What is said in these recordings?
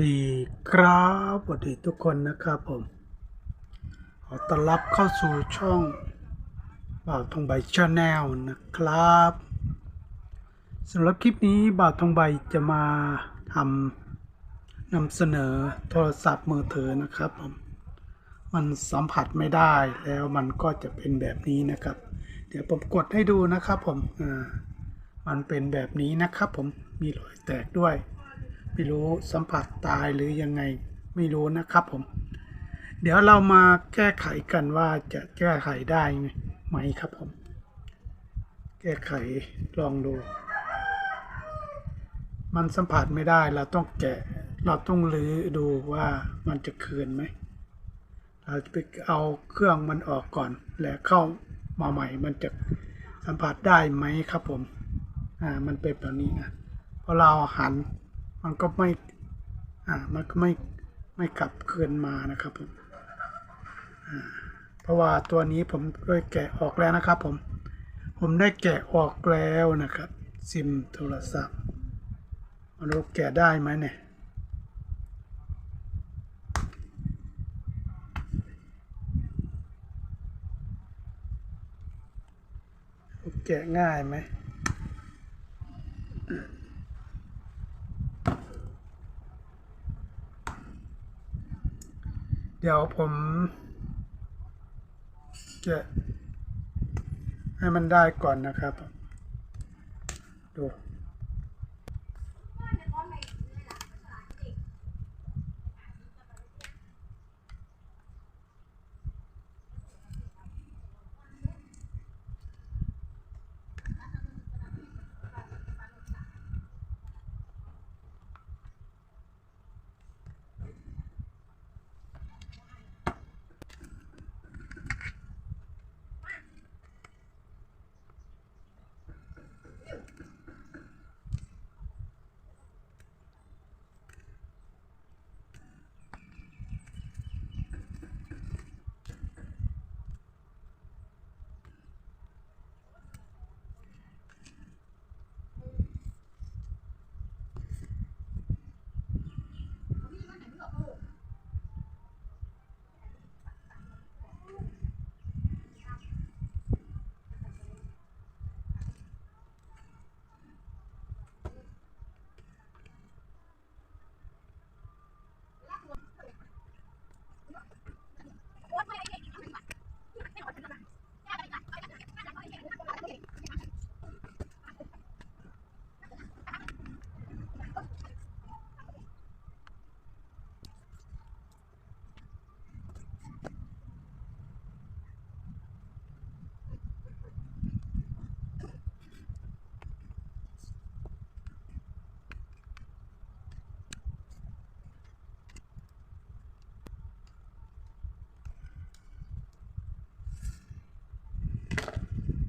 ดีครับสวัสดีทุกคนนะครับผม ขอต้อนรับเข้าสู่ช่องบ่าวทองใบชาแนลนะครับสำหรับคลิปนี้บ่าวทองใบจะมาทำนำเสนอโทรศัพท์มือถือนะครับผมมันสัมผัสไม่ได้แล้วมันก็จะเป็นแบบนี้นะครับ เดี๋ยวผมกดให้ดูนะครับผมอ่ามันเป็นแบบนี้นะครับผมมีรอยแตกด้วย ไม่รู้สัมผัสตายหรือยังไงไม่รู้นะครับผม เดี๋ยวเรามาแก้ไขกันว่าจะแก้ไขได้ไหมครับผม แก้ไขลองดู มันสัมผัสไม่ได้เราต้องแกะเราต้องรื้อดูว่ามันจะคืนไหม เราจะไปเอาเครื่องมันออกก่อน แล้วเข้ามาใหม่มันจะสัมผัสได้ไหมครับผม อ่า มันเป็นแบบนี้นะ พอเราหัน มันก็ไม่ อ่า มันก็ไม่ไม่กลับคืนมานะครับผมอ่าเพราะว่าตัวนี้ผมได้แกะออกแล้วนะครับ ผม ผมได้แกะออกแล้วนะครับ ซิมโทรศัพท์มันรู้แกะได้ไหมเนี่ยแกะง่ายไหม เดี๋ยวผมแกะให้มันได้ก่อนนะครับ ดู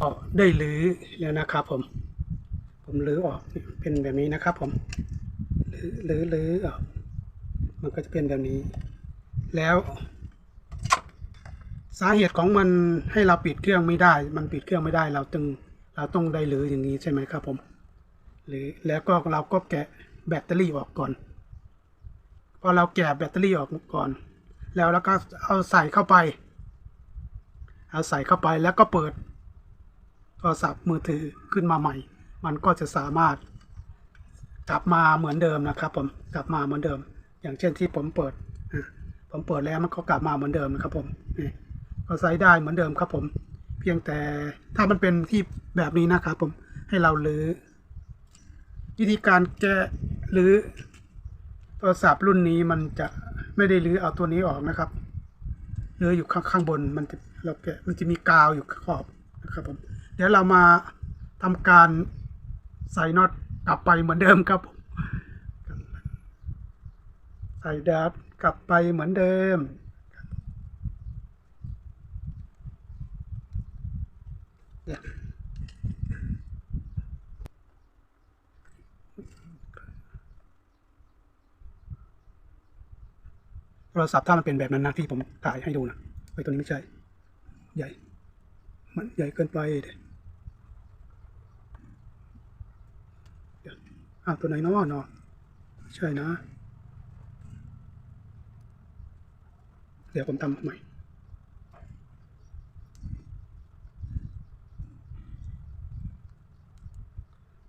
ก็ได้รื้อแล้วนะครับผม ผมรื้อออกเป็นแบบนี้นะครับผมรื้อรื้อรื้อออกมันก็จะเป็นแบบนี้ แล้ว สาเหตุของมันให้เราปิดเครื่องไม่ได้ มันปิดเครื่องไม่ได้ เราต้องเราต้องได้รื้ออย่างนี้ใช่ไหมครับผมหรือแล้วก็เราก็แกะแบตเตอรี่ออกก่อน พอเราแกะแบตเตอรี่ออกก่อน แล้วแล้วก็เอาใส่เข้าไป เอาใส่เข้าไปแล้วก็เปิด โทรศัพท์มือถือขึ้นมาใหม่ มันก็จะสามารถกลับมาเหมือนเดิมนะครับผมกลับมาเหมือนเดิม อย่างเช่นที่ผมเปิดผมเปิดแล้วมันก็กลับมาเหมือนเดิมนะครับผมนี่ก็ใช้ได้เหมือนเดิมครับผม เพียงแต่ถ้ามันเป็นที่แบบนี้นะครับผมให้เราลื้อวิธีการแก้หรือโทรศัพท์รุ่นนี้มันจะไม่ได้ลื้อเอาตัวนี้ออกนะครับลื้ออยู่ข้างข้างบนมันจะเราแกะมันจะมีกาวอยู่ขอบนะครับผม เดี๋ยวเรามาทำการใส่น็อตกลับไปเหมือนเดิมครับผมใส่ดัดกลับไปเหมือนเดิมเนี่ยโทรศัพท์ถ้ามันเป็นแบบนั้นนะที่ผมถ่ายให้ดูนะไอตัวนี้ไม่ใช่ ใหญ่ มันใหญ่เกินไปเดย อ่าตัวไหนเนาะเนาะใช่นะ เดี๋ยวผมทำใหม่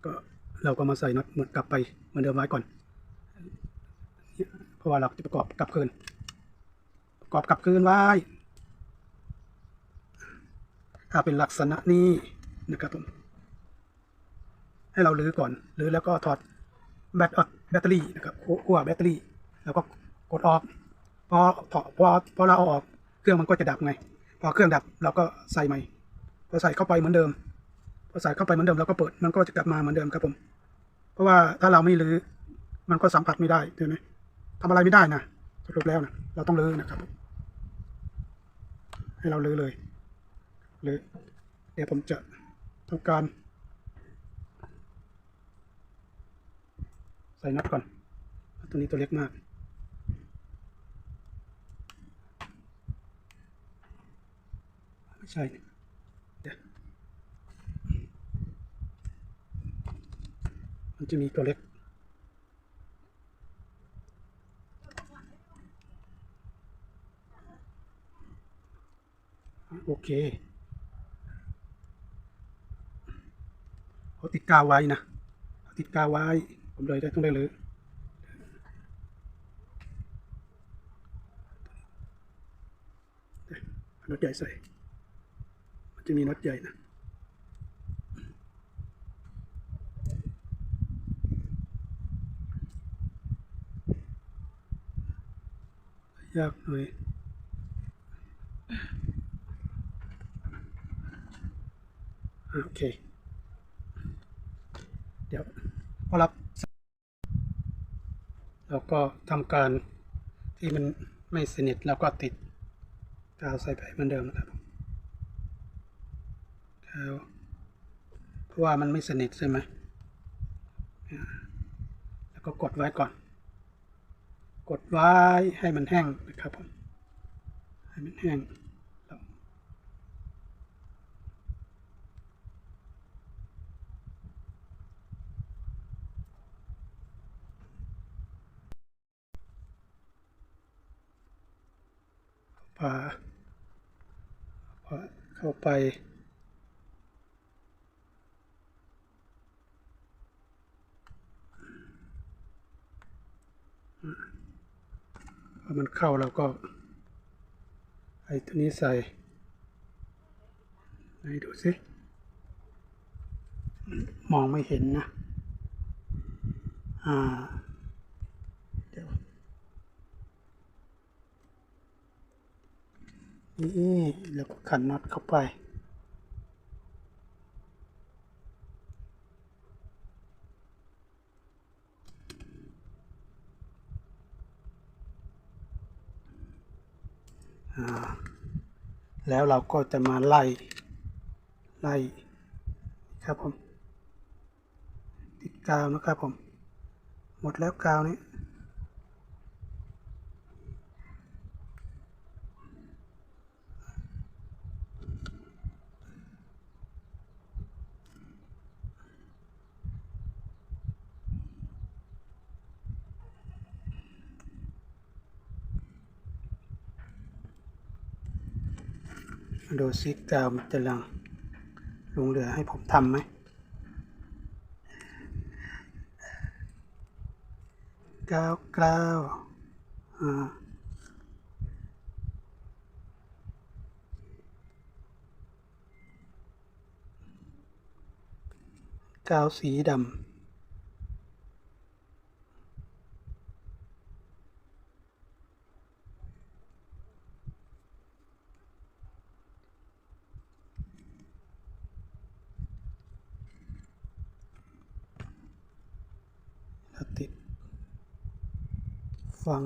ก็เราก็มาใส่น็อตเหมือนกลับไปเหมือนเดิมไว้ก่อน เพราะว่าเราจะประกอบกลับคืน ประกอบกลับคืนไว้ถ้าเป็นลักษณะนี้นะครับผม ให้เราลื้อก่อนลื้อแล้วก็ถอดแบตออกแบตเตอรี่นะครับขั้วแบตเตอรี่ แล้วก็กดออกพอถอดพอพอเราเอาออกเครื่องมันก็จะดับไง พอเครื่องดับเราก็ใส่ใหม่พอใส่เข้าไปเหมือนเดิมพอใส่เข้าไปเหมือนเดิมเราก็เปิดมันก็จะกลับมาเหมือนเดิมครับผม เพราะว่าถ้าเราไม่ลื้อมันก็สัมผัสไม่ได้ใช่ไหมทำอะไรไม่ได้นะสรุปแล้วนะเราต้องลื้อนะครับ ให้เราลื้อเลยลื้อเดี๋ยวผมจะทำการ ใส่น็อตก่อน ตัวนี้ตัวเล็กมากไม่ใช่เดี๋ยวมันจะมีตัวเล็กโอเคเขาติดกาวไว้นะเขาติดกาวไว้ ผมเลยได้ต้องได้เลยน็อตใหญ่ใส่ มันจะมีน็อตใหญ่นะยากหน่อยโอเค เดี๋ยวพอรับ แล้วก็ทำการที่มันไม่สนิทแล้วก็ติดกาวใส่ไปเหมือนเดิมนะครับกาวเพราะว่ามันไม่สนิทใช่ไหมแล้วก็กดไว้ก่อน กดไว้ให้มันแห้งนะครับผมให้มันแห้ง พาพาเข้าไป พอมันเข้าเราก็ไอ้ตัวนี้ใส่ไหนดูสิ มองไม่เห็นนะ อ่า เดี๋ยว นี่แล้วก็ขันน็อตเข้าไป แล้วเราก็จะมาไล่ ไล่ ครับผม ติดกาวนะครับผม หมดแล้วกาวนี้ มา ดูซิกาวมันจะลังลงเหลือให้ผมทำไหมกาวกราวอ่ากาวสีดำแล้วติด ฟัง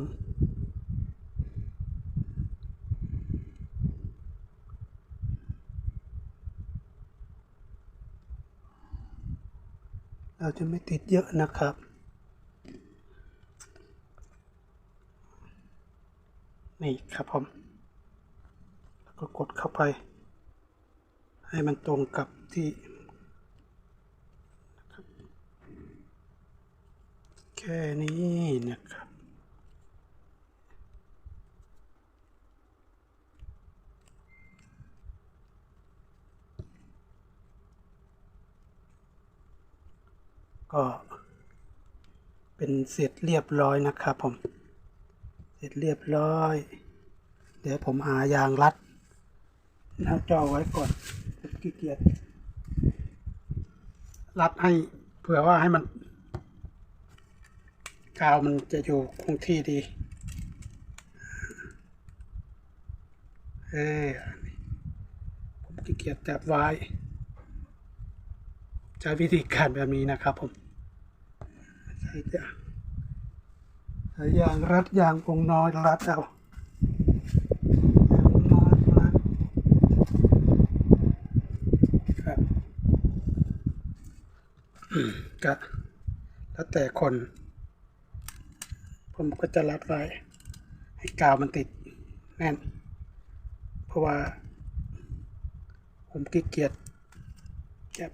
เราจะไม่ติดเยอะนะครับนี่ครับผม แล้วก็กดเข้าไป ให้มันตรงกับที่แค่นี้นะครับ ก็เป็นเสร็จเรียบร้อยนะครับผม เสร็จเรียบร้อย เดี๋ยวผมหายางรัดน้าจอไว้ก่อนผมขี้เกียจรัดให้เผื่อว่าให้มัน กาวมันจะอยู่คงที่ดี เออผมขี้เกียจจับไว้ ใช้วิธีการแบบนี้นะครับผม ใช้จะใช้ยางรัดยางวงน้อยรัดเอายางวงน้อยรัดครับอืมก็แล้วแต่คน ผมก็จะรัดไว้ ให้กาวมันติดแน่น เพราะว่า ผมขี้เกียจแก็บ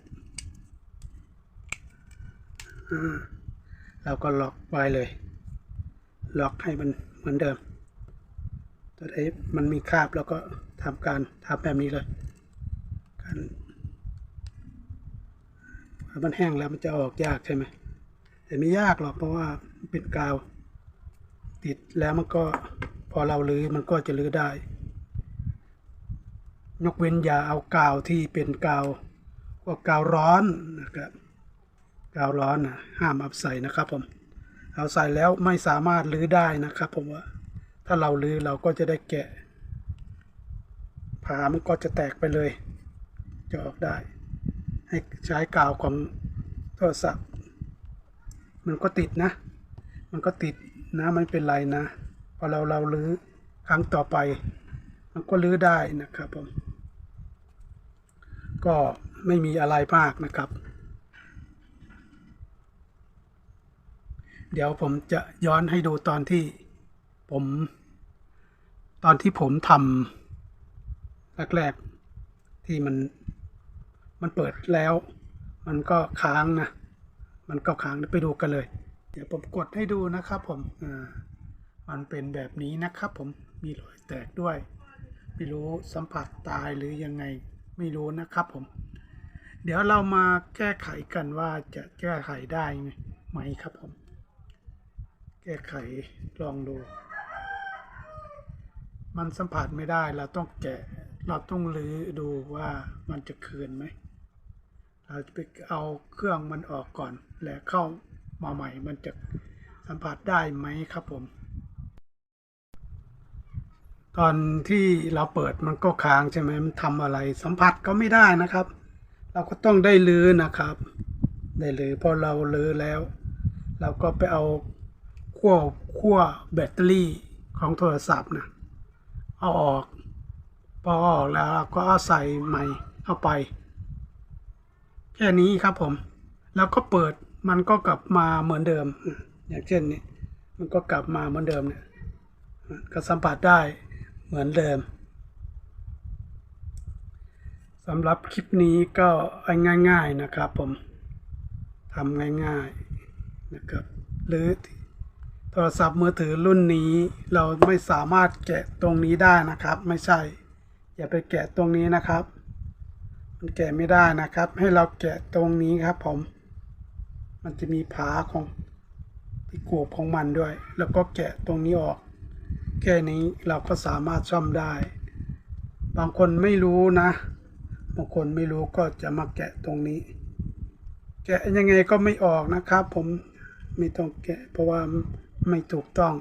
อ่า เราก็ล็อกไว้เลย ล็อกให้มันเหมือนเดิมจะได้มันมีคราบแล้วก็ทำการทำแบบนี้เลยการมันแห้งแล้วมันจะออกยากใช่ไหมแต่ไม่ยากหรอกเพราะว่าเป็นกาว ติดแล้วมันก็พอเราลื้อมันก็จะลื้อได้ ยกเว้นอย่าเอากาวที่เป็นกาวพวกกาวร้อนนะครับ กาวร้อนนะห้ามเอาใส่นะครับผมเอาใส่แล้วไม่สามารถลื้อได้นะครับผมว่าถ้าเราลื้อเราก็จะได้แกะผามันก็จะแตกไปเลย จะออกได้ ให้ใช้กาวของโทรศัพท์ มันก็ติดนะ มันก็ติดนะไม่เป็นไรนะ พอเราเราลื้อครั้งต่อไป มันก็ลื้อได้นะครับผม ก็ไม่มีอะไรมากนะครับ เดี๋ยวผมจะย้อนให้ดูตอนที่ผม ตอนที่ผมทำแรกๆที่มันมันเปิดแล้ว มันก็ค้างนะ มันก็ค้างไปดูกันเลย เดี๋ยวผมกดให้ดูนะครับผมอ่ามันเป็นแบบนี้นะครับผมมีรอยแตกด้วย ไม่รู้สัมผัสตายหรือยังไงไม่รู้นะครับผม เดี๋ยวเรามาแก้ไขกันว่าจะแก้ไขได้ไหมครับผม ก้ไขลองดู มันสัมผัสไม่ได้เราต้องแกะ เราต้องรื้อดูว่ามันจะคืนไหม เราจะไปเอาเครื่องมันออกก่อน แล้วเข้ามาใหม่มันจะสัมผัสได้ไหมครับผม ตอนที่เราเปิดมันก็ค้างใช่ไหมมันทำอะไรสัมผัสก็ไม่ได้นะครับ เราก็ต้องได้ลื้อนะครับ ได้ลื้อพอเราลื้อแล้ว เราก็ไปเอา ขั้วขั้วแบตเตอรี่ของโทรศัพท์นะเอาออก พอออกแล้วเราก็เอาใส่ใหม่เข้าไป แค่นี้ครับผม แล้วก็เปิดมันก็กลับมาเหมือนเดิม อย่างเช่นนี้มันก็กลับมาเหมือนเดิมเนี่ยก็สัมผัสได้เหมือนเดิมสำหรับคลิปนี้ก็ง่าย ๆนะครับผมทำง่าย ๆนะครับหรือ ทรศัพท์มือถือรุ่นนี้เราไม่สามารถแกะตรงนี้ได้นะครับ ไม่ใช่ อย่าไปแกะตรงนี้นะครับ มันแกะไม่ได้นะครับ ให้เราแกะตรงนี้ครับผม มันจะมีผาของที่โกบของมันด้วย แล้วก็แกะตรงนี้ออก แค่นี้เราก็สามารถซ่อมได้ บางคนไม่รู้นะบางคนไม่รู้ก็จะมาแกะตรงนี้ แกะยังไงก็ไม่ออกนะครับ ผมไม่ต้องแกะเพราะว่า ไม่ถูกต้อง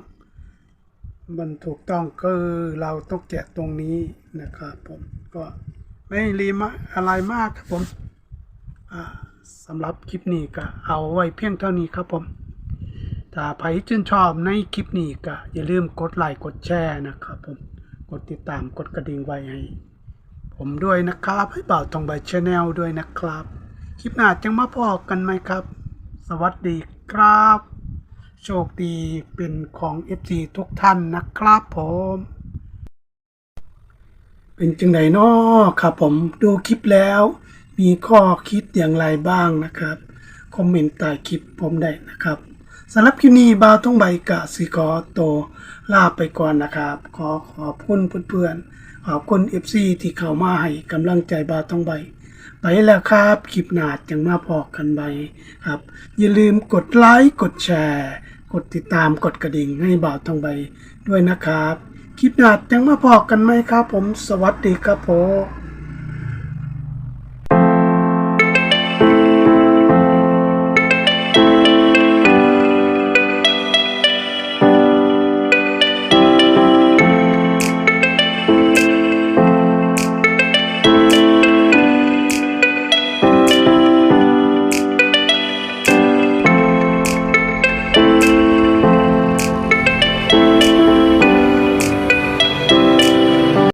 มันถูกต้องคือเราต้องแกะตรงนี้นะครับผมก็ไม่รีมะอะไรมากครับผมสำหรับคลิปนี้ก็เอาไว้เพียงเท่านี้ครับผมถ้าใครชื่นชอบในคลิปนี้ก็อย่าลืมกดไลค์กดแชร์นะครับผมกดติดตามกดกระดิ่งไว้ให้ผมด้วยนะครับให้เป่าตองใบชแนลด้วยนะครับ คลิปหน้าจังมาพอกันไหมครับ สวัสดีครับ โชคดีเป็นของ FC ทุกท่านนะครับผม เป็นจังไดน้อครับผมดูคลิปแล้ว มีข้อคิดอย่างไรบ้างนะครับ คอมเมนต์ใต้คลิปผมได้นะครับสำหรับคลิปนี้บาวต้องใบกะสิขอโตลาไปก่อนนะครับ ขอขอบคุณเพื่อนๆขอบคุณ FC ที่เข้ามาให้กำลังใจบาวต้องใบไปแล้วครับ คลิปหนาจังมาพอกกันไปครับ อย่าลืมกดไลค์ กดแชร์ กดติดตามกดกระดิ่งให้บ่าวทองใบด้วยนะครับ คลิปหนาจังมาพอกันไหมครับผม สวัสดีครับผม